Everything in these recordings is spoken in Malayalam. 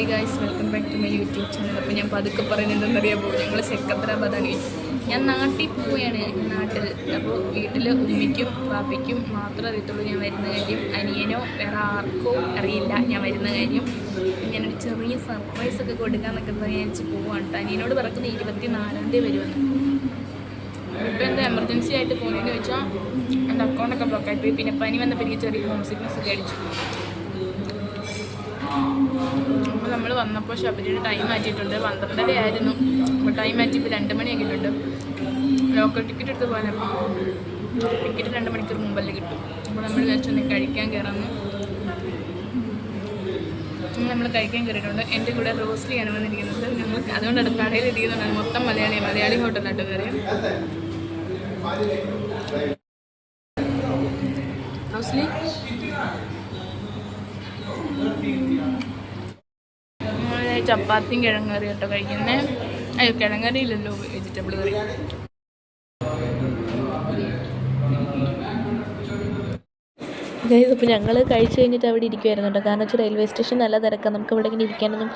Hi guys welcome back to my YouTube channel അപ്പോൾ ഞാൻ പതുക്കെ പറയുന്നതെന്നറിയാമോ ഞങ്ങൾ സെക്കന്ദ്രാബാദാണ് ഞാൻ നാട്ടിൽ പോവുകയാണ് നാട്ടിൽ. അപ്പോൾ വീട്ടിൽ ഉമ്മയ്ക്കും പാപ്പയ്ക്കും മാത്രമേ അറിയത്തുള്ളൂ ഞാൻ വരുന്ന കാര്യം. അനിയനോ വേറെ ആർക്കോ അറിയില്ല ഞാൻ വരുന്ന കാര്യം. ഞാനൊരു ചെറിയ സർപ്രൈസ് ഒക്കെ കൊടുക്കാമെന്നൊക്കെ വിചാരിച്ച് പോവാണ് അനിയനോട് പറക്കുന്ന ഇരുപത്തി നാലാം തീയതി വരുമെന്ന്. ഇപ്പോൾ എന്താ എമർജൻസി ആയിട്ട് പോകുന്നതെന്ന് വെച്ചാൽ എന്റെ അക്കൗണ്ടൊക്കെ ബ്ലോക്കായി പോയി. പിന്നെ പനി വന്നപ്പോൾ എനിക്ക് ചെറിയ ഹോം സിക്നസ് ഒക്കെ അടിച്ചു. നമ്മൾ വന്നപ്പോൾ ശബരിയുടെ ടൈം മാറ്റിയിട്ടുണ്ട്. പന്ത്രണ്ടര ആയിരുന്നു അപ്പോൾ ടൈം മാറ്റിയപ്പോൾ രണ്ട് മണി ആക്കിയിട്ടുണ്ട് ലോക്കൽ ടിക്കറ്റ് എടുത്ത് പോലെ ടിക്കറ്റ് രണ്ട് മണിക്കൂർ മുമ്പല്ലേ കിട്ടും. അപ്പോൾ നമ്മൾ വിചാരിച്ചൊന്ന് കഴിക്കാൻ കയറാമെന്ന് നമ്മൾ കഴിക്കാൻ കയറിയിട്ടുണ്ട് എന്റെ കൂടെ റോസ്ലിയാണ് വന്നിരിക്കുന്നത്. ഞങ്ങൾ അതുകൊണ്ടാണ് കടയിൽ ഇരിക്കുന്നുണ്ടാണ് മൊത്തം മലയാളി മലയാളി ഹോട്ടലായിട്ട് കയറിയത് റോസ്ലി? ചപ്പാത്തിയും കിഴങ്ങറി കേട്ടോ കഴിക്കുന്നത് അയ്യോ കിഴങ്ങറിയില്ലല്ലോ വെജിറ്റബിൾ കറി. ഗൈസ് അപ്പോൾ ഞങ്ങൾ കഴിച്ച് കഴിഞ്ഞിട്ട് അവിടെ ഇരിക്കുമായിരുന്നു കേട്ടോ കാരണം വെച്ചാൽ റെയിൽവേ സ്റ്റേഷൻ നല്ല തിരക്കാണ് നമുക്ക് ഇവിടെ ഇങ്ങനെ ഇരിക്കാനൊന്നും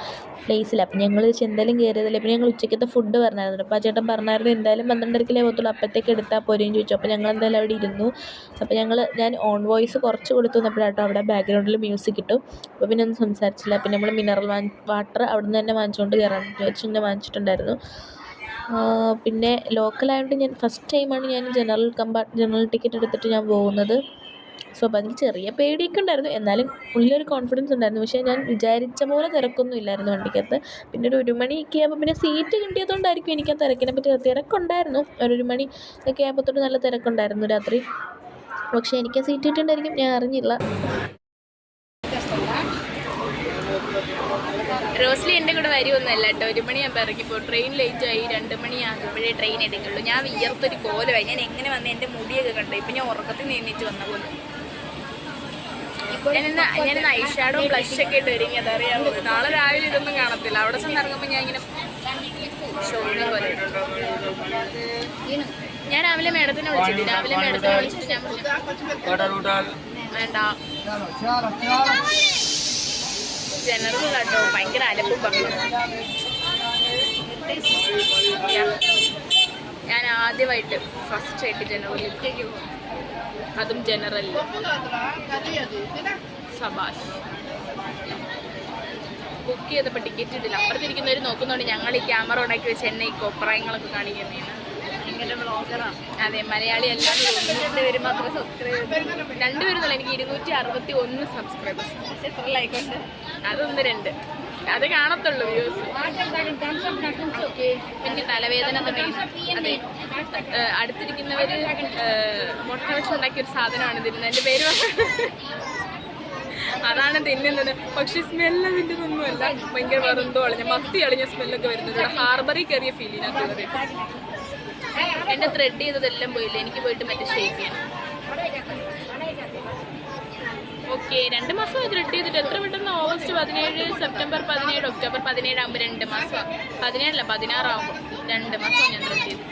പ്ലേസില്ല അപ്പം ഞങ്ങൾ ചെന്തായാലും കയറിയതല്ലേ പിന്നെ ഞങ്ങൾ ഉച്ചയ്ക്കത്തെ ഫുഡ് പറഞ്ഞായിരുന്നു. അപ്പോൾ ആ ചേട്ടൻ പറഞ്ഞായിരുന്നു എന്തായാലും പന്ത്രണ്ടരക്കിലേ പോകത്തുള്ളൂ അപ്പോഴത്തേക്ക് എടുത്താൽ പോരെയും ചോദിച്ചു. അപ്പോൾ ഞങ്ങൾ എന്തായാലും അവിടെ ഇരുന്നു. അപ്പോൾ ഞങ്ങൾ ഞാൻ ഓൺ വോയിസ് കുറച്ച് കൊടുത്തു വന്നപ്പോഴാട്ടോ അവിടെ ബാക്ക്ഗ്രൗണ്ടിൽ മ്യൂസിക് കിട്ടും. അപ്പോൾ പിന്നെ ഒന്നും സംസാരിച്ചില്ല. പിന്നെ നമ്മൾ മിനറൽ വാട്ടർ അവിടെ നിന്ന് തന്നെ വാങ്ങിച്ചുകൊണ്ട് കയറാൻ ചോദിച്ചു ഇങ്ങനെ വാങ്ങിച്ചിട്ടുണ്ടായിരുന്നു. പിന്നെ ലോക്കലായതുകൊണ്ട് ഞാൻ ഫസ്റ്റ് ടൈമാണ് ഞാൻ ജനറൽ കമ്പാർട്ട് ജനറൽ ടിക്കറ്റ് എടുത്തിട്ട് ഞാൻ പോകുന്നത്. സോ അപ്പോൾ അതിൽ ചെറിയ പേടിയൊക്കെ ഉണ്ടായിരുന്നു. എന്നാലും ഉള്ളിലൊരു കോൺഫിഡൻസ് ഉണ്ടായിരുന്നു. പക്ഷേ ഞാൻ വിചാരിച്ച പോലെ തിരക്കൊന്നും ഇല്ലായിരുന്നു വണ്ടിക്കകത്ത്. പിന്നെ ഒരു ഒരു മണിയൊക്കെ ആകുമ്പോൾ പിന്നെ സീറ്റ് കിട്ടിയതുകൊണ്ടായിരിക്കും എനിക്ക് ആ തിരക്കിനെ പറ്റി തിരക്കുണ്ടായിരുന്നു. ഒരു ഒരു മണി ഒക്കെ നല്ല തിരക്കുണ്ടായിരുന്നു രാത്രി. പക്ഷേ എനിക്ക് ആ സീറ്റ് കിട്ടിയിട്ടുണ്ടായിരിക്കും. ഞാൻ അറിഞ്ഞില്ല. റോസ്ലി എന്റെ കൂടെ വരുമൊന്നുമല്ല കേട്ടോ. ഒരു മണിയാകുമ്പോൾ ഇറങ്ങിപ്പോൾ ട്രെയിൻ ലേറ്റ് ആയി. രണ്ട് മണിയാകുമ്പോഴേ ട്രെയിൻ എടുക്കുള്ളൂ. ഞാൻ വിയർത്തൊരു കോലമായി ഞാൻ എങ്ങനെ വന്ന് എന്റെ മുടിയൊക്കെ കണ്ടു. ഇപ്പം ഞാൻ ഉറക്കത്തിൽ നിന്നിട്ട് വന്ന പോലെ. ഞാനിന്ന് ഞാനിന്ന് ഐഷാഡോ ബ്ലഷ് ഒക്കെ ഇട്ട് ഒരുങ്ങിയത് അറിയാമോ നാളെ രാവിലെ ഇതൊന്നും കാണത്തില്ല. അവിടെ ചെന്ന് ഞാൻ ഇങ്ങനെ ഷോണി പോലെ ഞാൻ രാവിലെ മേഡത്തിനെ വിളിച്ചിട്ട് രാവിലെ മേഡത്തിനെ വിളിച്ചിട്ട് ഞാൻ വേണ്ട. ജനറൽ കേട്ടോ ഭയങ്കര അലപ്പും പറഞ്ഞു. ഞാൻ ആദ്യമായിട്ട് ഫസ്റ്റ് ആയിട്ട് ജനറലിൽ അതും ജനറലിൽ സബാഷ്. ബുക്ക് ചെയ്തപ്പോൾ ടിക്കറ്റ് ഇട്ടില്ല അപ്പുറത്തിരിക്കുന്നവർ നോക്കുന്നുണ്ട് ഞങ്ങൾ ഈ ക്യാമറ ഉണ്ടാക്കി വെച്ച് എന്നെ ഈ കൊപ്രായങ്ങളൊക്കെ കാണിക്കുന്നതാണ് അതെ മലയാളി എല്ലാം രണ്ടുപേരും മാത്രം സബ്സ്ക്രൈബ് രണ്ടുപേരും എനിക്ക് ഇരുന്നൂറ്റി അറുപത്തി ഒന്ന് സബ്സ്ക്രൈബേഴ്സ് എത്ര ലൈക്കുണ്ട് അതൊന്ന് രണ്ട്. അത് കാണത്തുള്ളൂ വ്യൂസ്. എനിക്ക് തലവേദന തുടങ്ങി അടുത്തിരിക്കുന്നവര് മുട്ട വെച്ചുണ്ടാക്കിയ ഒരു സാധനമാണ് തിരുന്നത് എന്റെ പേര് അതാണ് തിന്നുന്നത്. പക്ഷെ സ്മെല്ല് അതിന്റെ ഒന്നുമല്ല ഭയങ്കര വെറുന്തോ അളിഞ്ഞ മത്തി അളിഞ്ഞ സ്മെല്ലൊക്കെ വരുന്നത്. ഹാർബറിൽ കയറിയ ഫീലിനകത്ത് എന്റെ ത്രെഡ് ചെയ്തതെല്ലാം പോയില്ല? എനിക്ക് പോയിട്ട് മറ്റേ ഷേപ്പ് ചെയ്യണം ഓക്കെ രണ്ട് മാസം ത്രെഡ് ചെയ്തിട്ട് എത്ര പെട്ടെന്ന് ഓഗസ്റ്റ് പതിനേഴ് സെപ്റ്റംബർ പതിനേഴ് ഒക്ടോബർ പതിനേഴ് ആകുമ്പോൾ രണ്ട് മാസം പതിനേഴല്ല പതിനാറാകുമ്പോൾ രണ്ട് മാസം ഞാൻ ത്രെഡ് ചെയ്തു.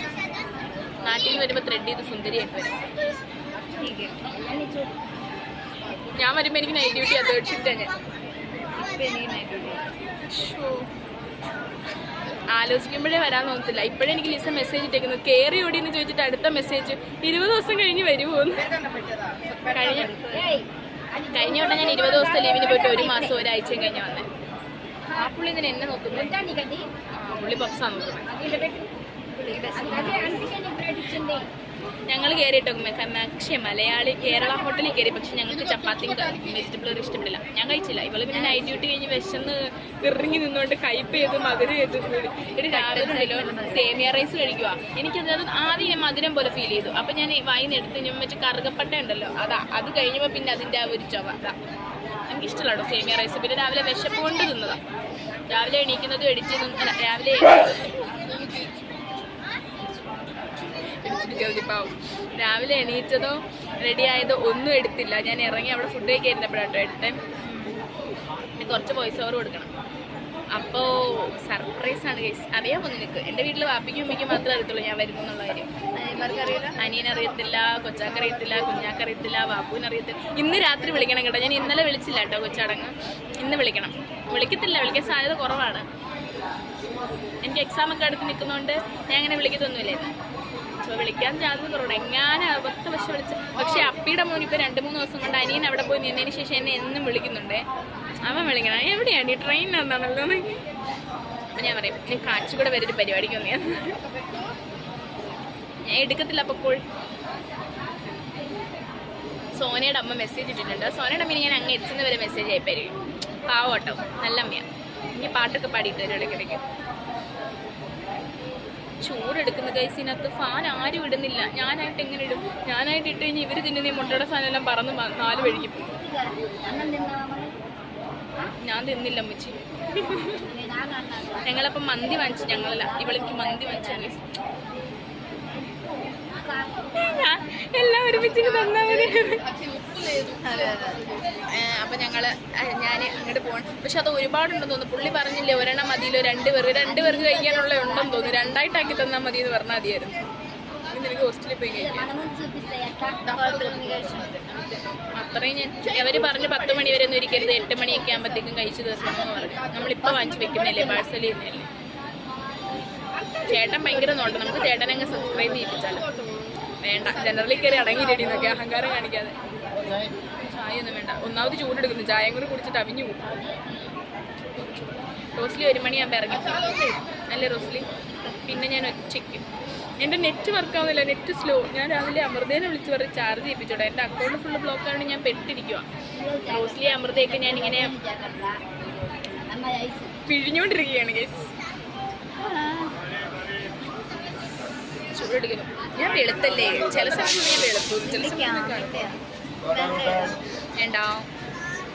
നാട്ടിൽ നിന്ന് വരുമ്പോൾ ത്രെഡ് ചെയ്ത് സുന്ദരിയായിട്ട് വരും. ഞാൻ വരുമ്പോൾ എനിക്ക് നൈറ്റ് ഡ്യൂട്ടി അത് വെച്ചിട്ടാണ്. ആലോചിക്കുമ്പോഴേ വരാൻ തോന്നത്തില്ല. ഇപ്പോഴേ എനിക്ക് ലിസ മെസ്സേജ് ഇട്ടേക്കുന്നു. കയറി ഓടി എന്ന് ചോദിച്ചിട്ട് അടുത്ത മെസ്സേജ് ഇരുപത് ദിവസം കഴിഞ്ഞ് വരുമോ കഴിഞ്ഞ കഴിഞ്ഞ വട്ടം ഞാൻ ഇരുപത് ദിവസത്തെ ലീവിന് പോയിട്ട് ഒരു മാസം ഒരാഴ്ചയും കഴിഞ്ഞ് വന്നേ. ആ പുള്ളി ഇതിന് എന്നെ നോക്കുന്നു. പുള്ളി പപ്സാണ് നോക്കുന്നത്. ഞങ്ങൾ കയറിയിട്ടോ പക്ഷേ മലയാളി കേരള ഹോട്ടലിൽ കയറി പക്ഷെ ഞങ്ങൾക്ക് ചപ്പാത്തിയും വെജിറ്റബിൾ ഇഷ്ടപ്പെടില്ല ഞാൻ കഴിച്ചില്ല. ഇവൾ പിന്നെ നൈറ്റ് ഡ്യൂട്ടി കഴിഞ്ഞ് വിശന്ന് ഇറങ്ങി നിന്നുകൊണ്ട് കയ്പ് ചെയ്ത് മധുരം ചെയ്ത്. ഒരു രാവിലെ സേമിയ റൈസ് കഴിക്കുക എനിക്കത് ആദ്യം മധുരം പോലെ ഫീൽ ചെയ്തു. അപ്പം ഞാൻ വായിന്ന് എടുത്ത് ഞാൻ മറ്റേ കറുകപ്പട്ട ഉണ്ടല്ലോ അതാ. അത് കഴിഞ്ഞപ്പോൾ പിന്നെ അതിന്റെ ആ ഒരു ചവ അതാ. നമുക്ക് ഇഷ്ടമല്ലോ സേമിയ റൈസ് പിന്നെ രാവിലെ വിശപ്പ് കൊണ്ട് തിന്നതാ. രാവിലെ എണീക്കുന്നതും എഡിറ്റ് രാവിലെ എടുത്തിട്ട് രാവിലെ എണീറ്റതോ റെഡി ആയതോ ഒന്നും എടുത്തില്ല. ഞാൻ ഇറങ്ങി അവിടെ ഫുഡ് കഴിക്കായിരുന്നപ്പോഴാട്ടോ എടുത്തേ. പിന്നെ കുറച്ച് വോയിസ് ഓവർ കൊടുക്കണം. അപ്പോൾ സർപ്രൈസാണ് ഗൈസ് അറിയാമോ നിനക്ക്? എന്റെ വീട്ടിൽ വാപ്പിക്കും ഉമ്മയ്ക്കും മാത്രമേ അറിയത്തുള്ളൂ ഞാൻ വരുന്നു എന്നുള്ള കാര്യം. അനിയനറിയത്തില്ല കൊച്ചാക്കറിയത്തില്ല കുഞ്ഞാക്കറിയത്തില്ല കൊച്ചാക്ക് അറിയത്തില്ല കുഞ്ഞാക്ക് അറിയത്തില്ല വാപ്പുവിന് അറിയത്തില്ല. ഇന്ന് രാത്രി വിളിക്കണം കേട്ടോ. ഞാൻ ഇന്നലെ വിളിച്ചില്ല കേട്ടോ കൊച്ചടങ്ങ്. ഇന്ന് വിളിക്കണം. വിളിക്കത്തില്ല. വിളിക്കാൻ സാധ്യത കുറവാണ്. എനിക്ക് എക്സാം ഒക്കെ അടുത്ത് നിൽക്കുന്നതുകൊണ്ട് ഞാൻ അങ്ങനെ വിളിക്കത്തൊന്നുമില്ലായിരുന്നു. സോ വിളിക്കാൻ സാധ്യത കുറവുണ്ട് എങ്ങാനും അബദ്ധ പക്ഷെ വിളിച്ച് പക്ഷേ അപ്പിയുടെ മോൻ ഇപ്പോൾ രണ്ട് മൂന്ന് ദിവസം കൊണ്ട് അനിയൻ അവിടെ പോയി നിന്നതിന് ശേഷം എന്നെ എന്നും വിളിക്കുന്നുണ്ട്. അവൻ വിളിക്കണം. എവിടെയാണ് ഈ ട്രെയിനിലാണെന്നാണല്ലോ അപ്പം ഞാൻ പറയും നീ കാച്ചുകൂടെ വരൊരു പരിപാടിക്ക് വന്നു. ഞാൻ എടുക്കത്തില്ല അപ്പോൾ കോൾ സോനയുടെ അമ്മ മെസ്സേജ് ഇട്ടിട്ടുണ്ട്. സോനയുടെ അമ്മ ഞാൻ അങ്ങ് എത്തുന്ന വരെ മെസ്സേജ് അയപ്പായിരിക്കും പാവട്ടോ നല്ല അമ്മയാണ് ഇനി പാട്ടൊക്കെ പാടിയിട്ട് വരും ഇടയ്ക്കിടയ്ക്ക്. ചൂടെടുക്കുന്ന ഇതിനകത്ത് ഫാൻ ആരും ഇടുന്നില്ല. ഞാനായിട്ട് എങ്ങനെ ഇടും? ഞാനായിട്ട് ഇട്ട് കഴിഞ്ഞാൽ ഇവർ തിന്നുന്ന മുട്ടയുടെ സാധനം എല്ലാം പറന്ന് നാല് വഴിക്ക്. പോകും ഞാൻ തിന്നില്ല അമ്മച്ചി. ഞങ്ങളപ്പം മന്തി വാങ്ങിച്ചു ഞങ്ങളല്ല. ഇവളിക്ക് മന്തി വാങ്ങിച്ചു എല്ലാം ഒരുമിച്ച് തന്നാ മതി. അതെ അപ്പൊ ഞങ്ങൾ ഞങ്ങൾ ഞാൻ അങ്ങോട്ട് പോകണം പക്ഷെ അത് ഒരുപാടുണ്ടെന്ന് തോന്നുന്നു. പുള്ളി പറഞ്ഞില്ലേ ഒരെണ്ണം മതിയിലോ രണ്ട് പേർക്ക് രണ്ട് പേർക്ക് കഴിക്കാനുള്ള ഉണ്ടെന്ന് തോന്നുന്നു. രണ്ടായിട്ടാക്കി തന്നാൽ മതി എന്ന് പറഞ്ഞാൽ മതിയായിരുന്നു. ഇനി നിനക്ക് ഹോസ്റ്റലിൽ പോയി കഴിക്കാം. അത്രയും ഞാൻ അവർ പറഞ്ഞ് പത്ത് മണി വരെ ഒന്നും ഇരിക്കരുത്. എട്ട് മണിയൊക്കെ ആകുമ്പോഴത്തേക്കും കഴിച്ചു തീർക്കണം എന്ന് പറഞ്ഞു. നമ്മളിപ്പോൾ വാങ്ങിച്ചു വെക്കുന്നില്ലേ പാഴ്സൽ ചെയ്യുന്നില്ലേ ചേട്ടൻ ഭയങ്കര നോട്ടം. നമുക്ക് ചേട്ടനെ അങ്ങ് സബ്സ്ക്രൈബ് ചെയ്യിപ്പിച്ചാലോ. വേണ്ട. ജനറലി കയറി അടങ്ങിയിട്ടി എന്നൊക്കെ അഹങ്കാരം കാണിക്കാതെ. ചായ ഒന്നും വേണ്ട. ഒന്നാമത് ചൂടെടുക്കുന്നു. ചായയും കൂടി കുടിച്ചിട്ട് അവിഞ്ഞു പോകും. റോസ്ലി ഒരു മണിയാകുമ്പോൾ ഇറങ്ങി അല്ലേ റോസ്ലി? പിന്നെ ഞാൻ ഒറ്റയ്ക്ക്. എന്റെ നെറ്റ് വർക്ക് ആവുന്നില്ല. നെറ്റ് സ്ലോ ഞാൻ രാവിലെ അമൃതേനെ വിളിച്ച് പറഞ്ഞ് ചാർജ് ചെയ്യിപ്പിച്ചോട്ടെ എന്റെ അക്കൗണ്ട് ഫുള്ള് ബ്ലോക്ക് ആയതുകൊണ്ട് ഞാൻ പെട്ടിരിക്കുക റോസ്ലി അമൃതയൊക്കെ ഞാൻ ഇങ്ങനെ പിഴിഞ്ഞുകൊണ്ടിരിക്കുകയാണ് ഗേസ് ചൂടെടുക്കുന്നു. ഞാൻ വെളുത്തല്ലേ? ചില സമയത്ത് ഞാൻ വെളുത്തു. ചില സമയത്ത്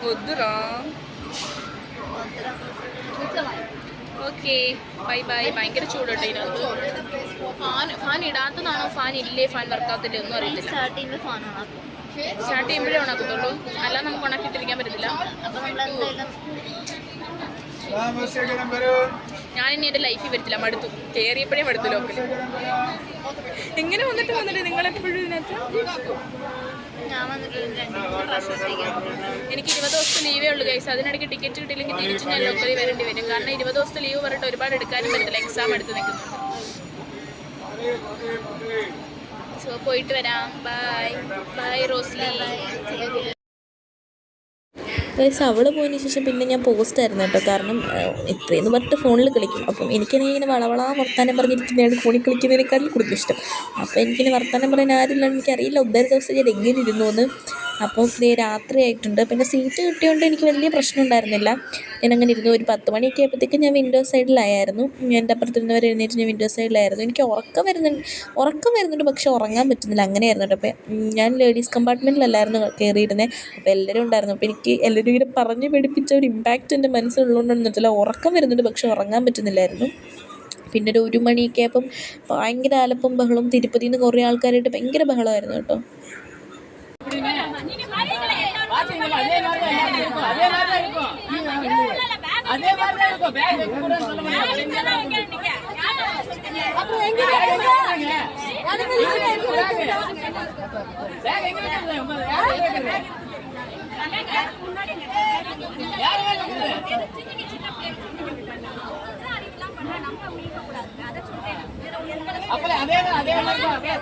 ഒതുറാ ഓക്കെ. Bye bye. ഭയങ്കര ചൂടുണ്ട് ഇതിനകത്ത്. ഫാൻ ഫാൻ ഇടാത്തതാണോ? ഫാൻ ഇല്ലേ? ഫാൻ വർക്കാത്തില്ലേ ഒന്നും അറിയില്ല സ്റ്റാർട്ട് ചെയ്യുമ്പോഴേ ഉണക്കത്തുള്ളൂ അല്ല നമുക്ക് ഉണക്കിട്ടിരിക്കാൻ പറ്റത്തില്ല. ഞാൻ ഇനി എന്റെ ലൈഫിൽ വരത്തില്ല. മടുത്തു. കയറിയപ്പോഴേ മടുത്തു ലോക്കൽ എങ്ങനെ വന്നിട്ട് വന്നിട്ട് നിങ്ങളെപ്പോഴും ഇതിനകത്ത്? എനിക്ക് ഇരുപത് ദിവസത്തെ ലീവേ ഉള്ളൂ ഗൈസ് അതിനിടയ്ക്ക് ടിക്കറ്റ് കിട്ടിയില്ലെങ്കിൽ തിരിച്ച് ഞാൻ ലോക്കറി വരേണ്ടി വരും. കാരണം ഇരുപത് ദിവസത്തെ ലീവ് പറഞ്ഞിട്ട് ഒരുപാട് എടുക്കാനും പറ്റത്തില്ല. എക്സാം എടുത്ത് നിൽക്കുന്നു സോ പോയിട്ട് വരാം. Bye bye Rosily. ഗൈസ് അവൾ പോയതിന് ശേഷം പിന്നെ ഞാൻ പോസ്റ്റ് ആയിരുന്നു കേട്ടോ. കാരണം ഇത്രയെന്ന് പറഞ്ഞിട്ട് ഫോണിൽ കളിക്കും. അപ്പം എനിക്കാണെങ്കിൽ ഇങ്ങനെ വളവളാ വർത്താനം പറഞ്ഞിരിക്കുന്നതാണ് ഫോണിൽ കളിക്കുന്നതിനേക്കാളും കൂടുതൽ ഇഷ്ടം. അപ്പോൾ എനിക്കിനി വർത്താനം പറയാൻ ആരുമില്ല എനിക്കറിയില്ല. ഒന്നര ദിവസം ഞാൻ എങ്ങനെ ഇരുന്നു എന്ന് അപ്പോൾ ഇതേ രാത്രി ആയിട്ടുണ്ട്. പിന്നെ സീറ്റ് കിട്ടിയതുകൊണ്ട് എനിക്ക് വലിയ പ്രശ്നം ഉണ്ടായിരുന്നില്ല. ഞാൻ അങ്ങനെ ഇരുന്നു ഒരു പത്ത് മണിയൊക്കെ ആയപ്പോഴത്തേക്കും ഞാൻ വിൻഡോ സൈഡിലായിരുന്നു എന്റെ അപ്പുറത്തിരുന്നവർ എഴുന്നേറ്റ് ഞാൻ വിൻഡോ സൈഡിലായിരുന്നു എനിക്ക് ഉറക്കം വരുന്നുണ്ട് ഉറക്കം വരുന്നുണ്ട്. പക്ഷേ ഉറങ്ങാൻ പറ്റുന്നില്ല. അങ്ങനെയായിരുന്നു കേട്ടോ. അപ്പോൾ ഞാൻ ലേഡീസ് കമ്പാർട്ട്മെന്റിലല്ലായിരുന്നു കയറിയിരുന്നത് അപ്പോൾ എല്ലാവരും ഉണ്ടായിരുന്നു. അപ്പോൾ എനിക്ക് എല്ലാവരും ഇങ്ങനെ പറഞ്ഞ് പേടിപ്പിച്ച ഒരു ഇമ്പാക്റ്റ് എന്റെ മനസ്സിലുള്ളതുകൊണ്ടൊന്നും വെച്ചാൽ ഉറക്കം വരുന്നുണ്ട്. പക്ഷേ ഉറങ്ങാൻ പറ്റുന്നില്ലായിരുന്നു. പിന്നെ ഒരു ഒരു മണിയൊക്കെ അപ്പം ഭയങ്കര ആലപ്പം ബഹളം തിരുപ്പതിയിൽ നിന്ന് കുറേ ആൾക്കാരായിട്ട് ഭയങ്കര ബഹളമായിരുന്നു കേട്ടോ. அப்பல அதே அதே மாதிரி அதே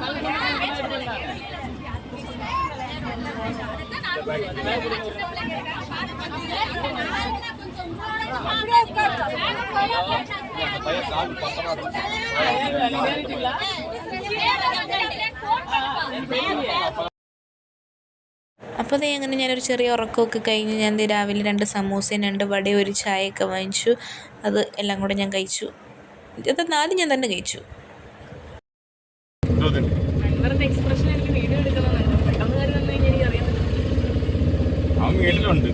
അപ്പോൾ അതേ അങ്ങനെ ഞാനൊരു ചെറിയ ഉറക്കമൊക്കെ കഴിഞ്ഞ് ഞാൻ ദേ രാവിലെ രണ്ട് സമൂസയും രണ്ട് വടയും ഒരു ചായയൊക്കെ വാങ്ങിച്ചു. അത് എല്ലാം കൂടെ ഞാൻ കഴിച്ചു. അത് നാല് ഞാൻ തന്നെ കഴിച്ചു. എക്സ്പ്രഷൻ എനിക്ക് വീഡിയോ എടുക്കണമെന്നുണ്ട് പെട്ടെന്ന് കാര്യം വന്നു കഴിഞ്ഞാൽ എനിക്ക് അറിയാൻ പറ്റും അവൻ വീട്ടിലുണ്ട്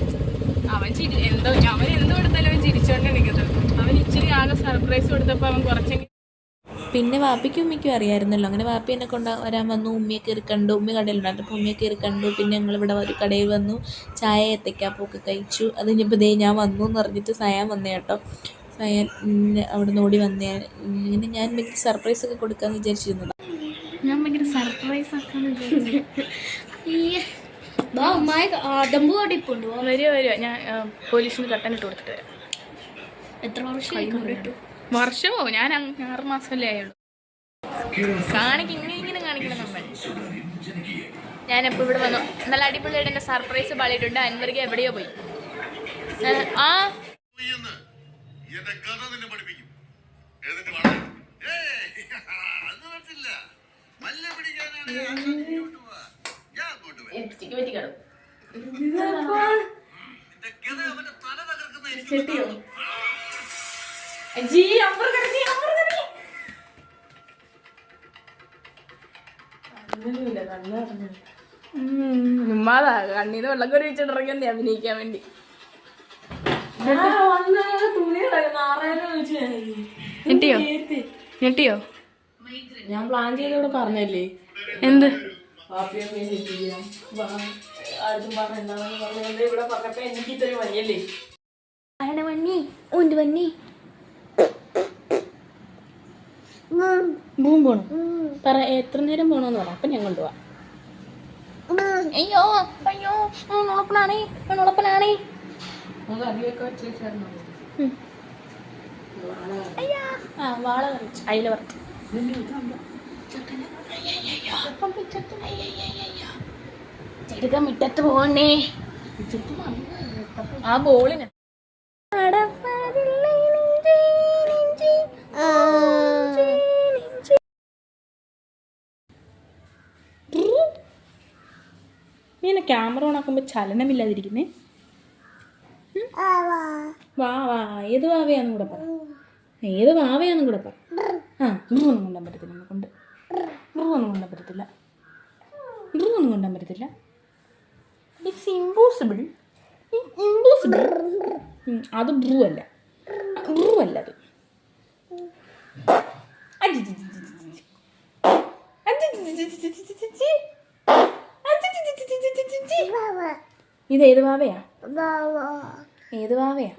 അവൻ ചിരി എന്തോ അവൻ എന്തോ കൊടുത്താലും അവൻ ചിരിച്ചോണ്ട് നിൽക്കുന്നത്. അവൻ ഇച്ചിരി ആകെ സർപ്രൈസ് കൊടുത്തപ്പോൾ അവൻ കുറച്ചെങ്കിലും പിന്നെ വാപ്പിക്കും ഉമ്മയ്ക്കും അറിയാമായിരുന്നല്ലോ അങ്ങനെ വാപ്പി എന്നെ കൊണ്ട് വരാൻ വന്നു. ഉമ്മയെ കയറി കണ്ടു. ഉമ്മ കടയിലുണ്ടായിരുന്നു അപ്പോൾ ഉമ്മയെ കയറി കണ്ടു. പിന്നെ ഞങ്ങൾ ഇവിടെ ഒരു കടയിൽ വന്നു. ചായ ഏത്തക്കാപ്പൊക്കെ കഴിച്ചു. അത് കഴിഞ്ഞപ്പോൾ ദേ ഞാൻ വന്നു എന്ന് പറഞ്ഞിട്ട് സയാൻ വന്നേ കേട്ടോ. സയാൻ അവിടെ നിന്ന് ഓടി വന്നേ. ഇങ്ങനെ ഞാൻ ഭയങ്കര സർപ്രൈസ് ഒക്കെ കൊടുക്കാമെന്ന് വിചാരിച്ചിരുന്നതാണ് ഞാൻ ഭയങ്കര സർപ്രൈസ് ആക്കാന്ന് വിചാരിച്ചു. വരിക വരിക ഞാൻ കട്ടൻ ഇട്ട് കൊടുത്തിട്ട് വരാം. എത്ര വർഷം വർഷമോ? ഞാൻ ആറ് മാസമല്ലേ ആയുള്ളൂ. കാണിക്ക ഇങ്ങനെ ഇങ്ങനെ കാണിക്കണം നമ്മൾ ഞാനിപ്പോ ഇവിടെ വന്നു. നല്ല അടിപൊളിയായിട്ട് എന്റെ സർപ്രൈസ് പാളിയിട്ടുണ്ട്. അൻവർക്ക് എവിടെയോ പോയി. ആ എന്ന് എന്റെ കഥ നിന്നെ പഠിപ്പിക്കും. എന്നിട്ട് അത് പറ്റില്ല. മല്ല ഉമ്മാതാ കണ്ണീന്ന് വെള്ളം കോരി വെച്ചിട്ടിറങ്ങി അഭിനയിക്കാൻ വേണ്ടി. ഞെട്ടിയോ? ഞെട്ടിയോ? ഞാൻ പ്ലാൻ ചെയ്തോട് പറഞ്ഞല്ലേ? എന്ത്? പാപ്പിയൊക്കെ സെറ്റ് ചെയ്യാം? ആരും പറഞ്ഞെന്താണെന്ന് പറഞ്ഞു ഇവിടെ പറഞ്ഞപ്പോ എനിക്ക് ഇത്രയും വയ്യല്ലേ? ആരുടെ വന്നി ഉണ്ട് വന്നി ഭൂം പോണം? പറ എത്ര നേരം പോണോന്ന് പറ. അപ്പൊ ഞാൻ കൊണ്ടുപോവാം. അയ്യോ അയ്യോ നമുക്ക് അധികമൊക്കെ വെച്ചായിരുന്നു ആ വാള കറിച്ചു അയില പറഞ്ഞു ചെറുക്ക മിറ്റത്ത് പോണേ ആ ബോളിന്. നീ ക്യാമറ ഓൺ ആക്കുമ്പോ ചലനമില്ലാതിരിക്കുന്നേ? വാ വാ. ഏത് വാവയാന്നും കൂടെ പറ. ഏത് വാവയാന്നും കൂടെ പറ. ആ ഒന്നും കൊണ്ടാൻ പറ്റത്തില്ല. കൊണ്ട് ബ്രൂന്നും കൊണ്ടാൻ പറ്റത്തില്ല ബ്രൂന്നും കൊണ്ടാൻ പറ്റത്തില്ല ഇറ്റ്സ് ഇമ്പോസിബിൾ ഇമ്പോസിബിൾ അത് ബ്രൂ അല്ല ബ്രൂ അല്ല അത്. ഇത് ഏത് വാവയാ ഏത് വാവയാ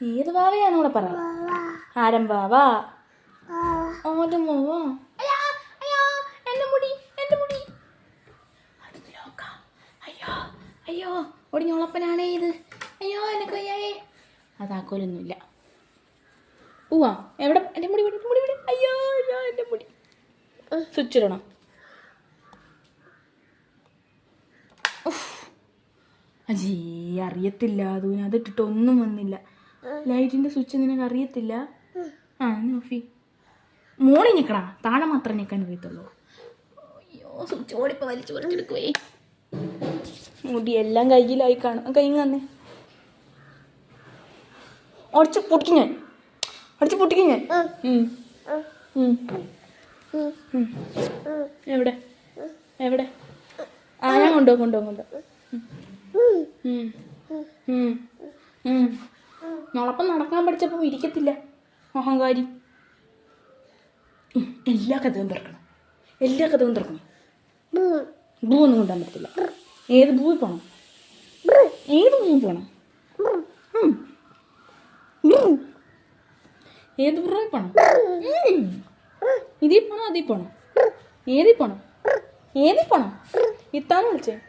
ഏത് വാവയാന്ന് കൂടെ പറ ആരം വാവാ ഓരം വാവാ എന്റെ മുടി എന്റെ മുടി അയ്യോ അയ്യോ ഒടിഞ്ഞോളപ്പനാണേ ഇത്. അയ്യോ എന്നെ കൊയ്യായേ അതാക്കോലൊന്നുമില്ല ഉവാ എവിടെ? എന്റെ മുടി വിടും മുടി വിടും അയ്യോ അയ്യോ എന്റെ മുടി. സ്വിച്ച് ഇടണം. അജീ അറിയത്തില്ല അത് അതിട്ടിട്ട് ഒന്നും വന്നില്ല. ലൈറ്റിന്റെ സ്വിച്ച് നിനക്ക് അറിയത്തില്ല? ആ നോഫി മോളി നിൽക്കടാ താഴെ മാത്രമേ നിൽക്കാൻ അറിയത്തുള്ളൂ. അയ്യോ സ്വിച്ച് ഓടിപ്പോ വലിച്ചു പറിച്ചെടുക്കുവേ. മുടി എല്ലാം കയ്യിലായി കാണും. കൈ തന്നെ. ഉടച്ച് പൊട്ടിക്കും ഞാൻ. ഉടച്ച് പൊട്ടിക്കും ഞാൻ. എവിടെ? എവിടെ? ആ ഞാൻ കൊണ്ടോ കൊണ്ടോ കൊണ്ടോ. നടപ്പം നടക്കാൻ പഠിച്ചപ്പോൾ ഇരിക്കത്തില്ല. അഹങ്കാരി. എല്ലാ കഥയും തുറക്കണം. എല്ലാ കഥയും തുറക്കണം. ഒന്നും കൊണ്ടാൻ പറ്റത്തില്ല. ഏത് ഭൂവിൽ പോണം? ഏത് ഭൂവിൽ പോണം. ഏത് ഭൂവിൽ പോണം. ഇതിൽ പോണോ അതിൽ പോണം? ഏതിൽ പോണം? ഏതിൽ പോണം? ഇത്താന്ന് വിളിച്ചേ.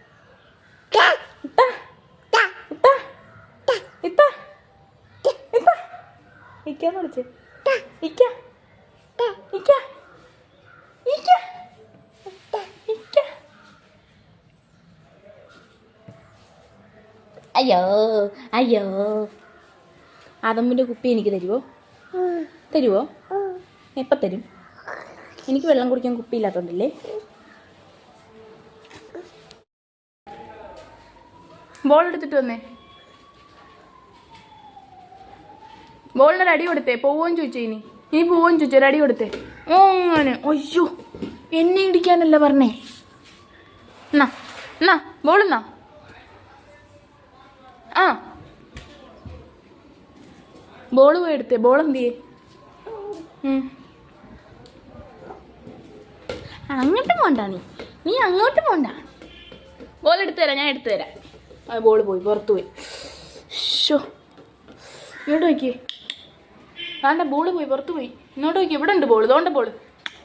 ഇക്കാന്ന് വിളിച്ചേ. ഇക്ക. ഇക്ക ഇക്ക അയ്യോ അയ്യോ. അതമ്മിന്റെ കുപ്പി എനിക്ക് തരുമോ തരുമോ എപ്പം തരും? എനിക്ക് വെള്ളം കുടിക്കാൻ കുപ്പി കുപ്പിയില്ലാത്തോണ്ടല്ലേ ബോൾ എടുത്തിട്ട് വന്നേ. ബോളിനൊരു അടി കൊടുത്തേ പോവുകയും ചോദിച്ചേ ഇനി. ഇനി പോവുകയും ചോദിച്ചു ഒരു അടി കൊടുത്തേ. ഓ അങ്ങനെ. അയ്യോ എന്നെ ഇടിക്കാനല്ല പറഞ്ഞേ. എന്നാ എന്നാ ബോൾ എന്നാ? ആ. ബോൾ പോയി ബോൾ എന്ത് ചെയ്യേ. അങ്ങോട്ട് പോണ്ട നീ. നീ അങ്ങോട്ട് പോണ്ട. ബോൾ എടുത്തു തരാം ഞാൻ എടുത്തു തരാം. ആ ബോൾ പോയി പുറത്തു പോയി. ഷോ ഇങ്ങോട്ട് നോക്കിയേ. വേണ്ട ബോൾ പോയി പുറത്തു പോയി. ഇങ്ങോട്ട് നോക്കി ഇവിടെ ഉണ്ട് ബോൾ ഇതോണ്ട് ബോൾ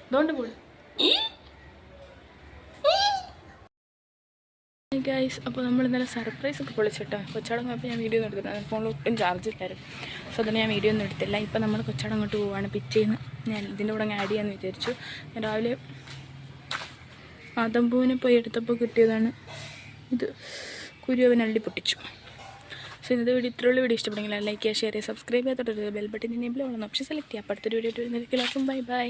ഇതോണ്ട് ഗൈസ് അപ്പോൾ നമ്മൾ ഇന്നലെ സർപ്രൈസ് ഒക്കെ പൊളിച്ചിട്ടോ? കൊച്ചാടം പോയപ്പോൾ ഞാൻ വീഡിയോ ഒന്നും എടുത്തില്ല ഫോണിൽ ഒട്ടും ചാർജ് ഇല്ലായിരുന്നു. സോ അതിന് ഞാൻ വീഡിയോ ഒന്നും എടുത്തില്ല. ഇപ്പം നമ്മൾ കൊച്ചാടം അങ്ങോട്ട് പോവാണ്. പിറ്റേന്ന് ഞാൻ ഇതിന്റെ കൂടെ ആഡ് ചെയ്യാമെന്ന് വിചാരിച്ചു. ഞാൻ രാവിലെ ആദംപൂവിനെ പോയി എടുത്തപ്പോൾ കിട്ടിയതാണ് ഇത്. കുരുവൻ അള്ളി പൊട്ടിച്ചു. സോ ഇന്നത്തെ വീഡിയോ ഇത്രയുള്ള വീഡിയോ ഇഷ്ടപ്പെടുമെങ്കിൽ ലൈക്ക് ചെയ്യുക ഷെയർ ചെയ്യുക സബ്സ്ക്രൈബ് ചെയ്യാത്ത bell button enable on option select ചെയ്യുക അപ്പോൾ അടുത്തൊരു വീഡിയോ എല്ലാവർക്കും ബൈ ബൈ